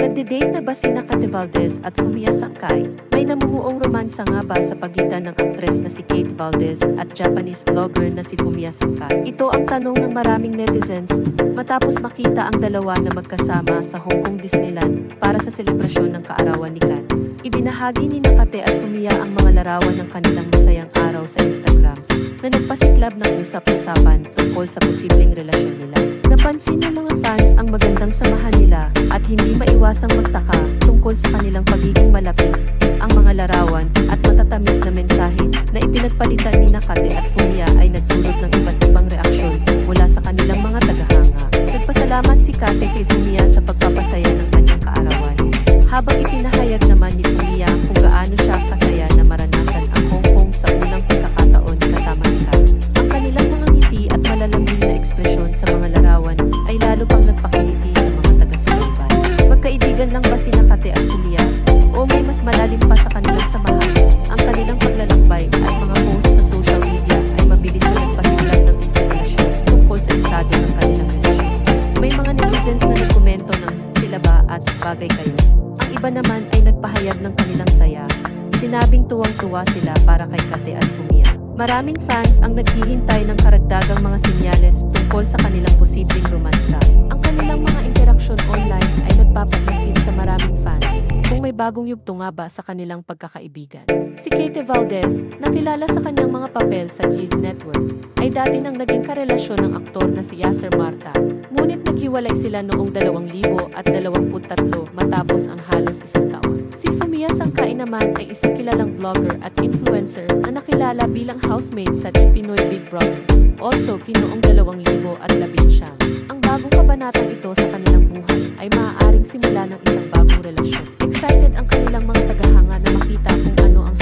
Nagde-date na ba sina Kate Valdez at Fumia Sankay? May namumuong romansa nga ba sa pagitan ng aktres na si Kate Valdez at Japanese vlogger na si Fumia Sankay? Ito ang tanong ng maraming netizens matapos makita ang dalawa na magkasama sa Hong Kong Disneyland para sa selebrasyon ng kaarawan ni Kat. Ibinahagi ni Nakate at Fumia ang mga larawan ng kanilang masayang araw sa Instagram na nagpasiklab ng usap-usapan tungkol sa posibleng relasyon nila. Napansin ng mga fans ang magandang samahan nila at hindi maiwasang magtaka tungkol sa kanilang pagiging malapit, ang mga larawan at matatamis na mensahe na ipinagpalitan ni Nakate at Fumia ay nagdulot ng iba't ibang reaksyon mula sa kanilang mga tagahanga. Nagpasalamat si Kate kay Fumia sa pagpapasaya ng kanyang kaarawan. Habang ipinahayag naman ni Fumia kung gaano siya kasaya Magkaibigan lang ba si Nakate at Fumia? O may mas malalim pa sa kanilang samahan? Ang kanilang paglalakbay at mga post sa social media ay mabilis na nagpasimulan ng espekulasyon tungkol sa estado ng kanilang relasyon. May mga netizens na nagkomento ng sila ba at bagay kayo. Ang iba naman ay nagpahayag ng kanilang saya. Sinabing tuwang-tuwa sila para kay Kate at Fumia. Maraming fans ang naghihintay ng karagdagang mga senyales tungkol sa kanilang posibleng romansa. Ang kanilang mga interaksyon online ay nagpapaisip bagong yugto nga ba sa kanilang pagkakaibigan. Si Kate Valdez, nakilala sa kanyang mga papel sa Kid Network, ay dati nang naging karelasyon ng aktor na si Yasser Marta. Ngunit naghiwalay sila noong 2023 matapos ang halos isang taon. Si Fumia Sangkay naman ay isang kilalang vlogger at influencer na nakilala bilang housemate sa Pinoy Big Brother. Also, kinoong 2019. Ang bagong kabanatang ito sa kanilang pagsimula ng isang bagong relasyon. Excited ang kanilang mga tagahanga na makita kung ano ang